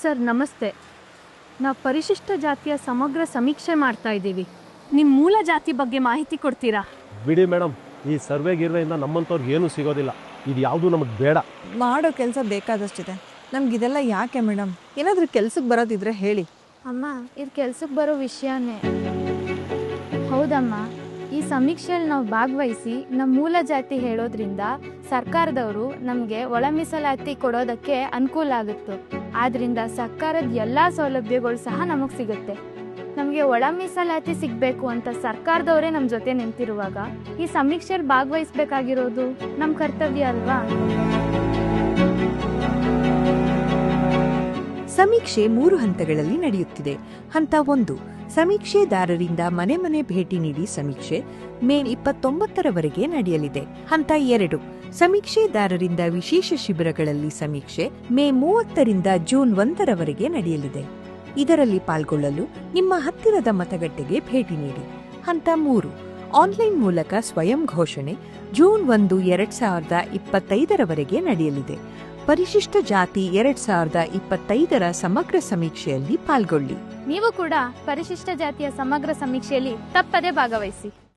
Sir ನಮಸ್ತೆ. ನಾವು ಪರಿಶಿಷ್ಟ ಜಾತಿಯ ಸಮಗ್ರ ಸಮೀಕ್ಷೆ ಮಾಡ್ತಾ ಇದ್ದೀವಿ. ನಿಮ್ಮ ಮೂಲ ಜಾತಿ ಬಗ್ಗೆ ಮಾಹಿತಿ ಕೊಡ್ತೀರಾ? ಬಿಡಿ ಮೇಡಮ್ ಈ ಸರ್ವೆ ಗಿರ್ವೆಯಿಂದ ನಮ್ಮಂಥವ್ರಿಗೆ ಏನೂ ಸಿಗೋದಿಲ್ಲ. ಇದು ಯಾವುದು ನಮಗೆ ಬೇಡ. ಮಾಡೋ ಕೆಲಸ ಬೇಕಾದಷ್ಟಿದೆ. ನಮ್ಗಿದೆಲ್ಲ ಯಾಕೆ ಮೇಡಮ್ ಏನಾದರೂ ಕೆಲ್ಸಕ್ಕೆ ಬರೋದಿದ್ರೆ ಹೇಳಿ. ಅಮ್ಮ ಇದು ಕೆಲ್ಸಕ್ಕೆ ಬರೋ ವಿಷಯನೇ. ಹೌದಮ್ಮ ಈ ಸಮೀಕ್ಷೆಯಲ್ಲಿ ನಾವು ಭಾಗವಹಿಸಿ ನಮ್ಮ ಮೂಲ ಜಾತಿ ಹೇಳೋದ್ರಿಂದ ಸರ್ಕಾರದವರು ನಮಗೆ ಒಳ ಮೀಸಲಾತಿ ಕೊಡೋದಕ್ಕೆ ಅನುಕೂಲ ಆಗುತ್ತೆ. ಆದ್ರಿಂದ ಸರ್ಕಾರದ ಎಲ್ಲ ಸೌಲಭ್ಯಗಳು ಸಹ ನಮಗೆ ಸಿಗುತ್ತೆ. ನಮಗೆ ಒಳ ಮೀಸಲಾತಿ ಸಿಗಬೇಕು ಅಂತ ಸರ್ಕಾರದವರೇ ನಮ್ಮ ಜೊತೆ ನಿಂತಿರುವಾಗ ಈ ಸಮೀಕ್ಷೆಯಲ್ಲಿ ಭಾಗವಹಿಸಬೇಕಾಗಿರೋದು ನಮ್ಮ ಕರ್ತವ್ಯ ಅಲ್ವಾ? ಸಮೀಕ್ಷೆ ಮೂರು ಹಂತಗಳಲ್ಲಿ ನಡೆಯುತ್ತಿದೆ. ಹಂತ ಒಂದು, ಸಮೀಕ್ಷೆದಾರರಿಂದ ಮನೆ ಮನೆ ಭೇಟಿ ನೀಡಿ ಸಮೀಕ್ಷೆ, ಮೇ ಇಪ್ಪತ್ತೊಂಬತ್ತರವರೆಗೆ ನಡೆಯಲಿದೆ. ಹಂತ ಎರಡು, ಸಮೀಕ್ಷೆದಾರರಿಂದ ವಿಶೇಷ ಶಿಬಿರಗಳಲ್ಲಿ ಸಮೀಕ್ಷೆ, ಮೇ ಮೂವತ್ತರಿಂದ ಜೂನ್ ಒಂದರವರೆಗೆ ನಡೆಯಲಿದೆ. ಇದರಲ್ಲಿ ಪಾಲ್ಗೊಳ್ಳಲು ನಿಮ್ಮ ಹತ್ತಿರದ ಮತಗಟ್ಟೆಗೆ ಭೇಟಿ ನೀಡಿ. ಹಂತ ಮೂರು, ಆನ್ಲೈನ್ ಮೂಲಕ ಸ್ವಯಂ ಘೋಷಣೆ, ಜೂನ್ ಒಂದು, ಎರಡ್ ಸಾವಿರದ ಇಪ್ಪತ್ತೈದರವರೆಗೆ ನಡೆಯಲಿದೆ. ಪರಿಶಿಷ್ಟ ಜಾತಿ ಎರಡ್ ಸಾವಿರದ ಇಪ್ಪತ್ತೈದರ ಸಮಗ್ರ ಸಮೀಕ್ಷೆಯಲ್ಲಿ ಪಾಲ್ಗೊಳ್ಳಿ. ನೀವು ಕೂಡ ಪರಿಶಿಷ್ಟ ಜಾತಿಯ ಸಮಗ್ರ ಸಮೀಕ್ಷೆಯಲ್ಲಿ ತಪ್ಪದೇ ಭಾಗವಹಿಸಿ.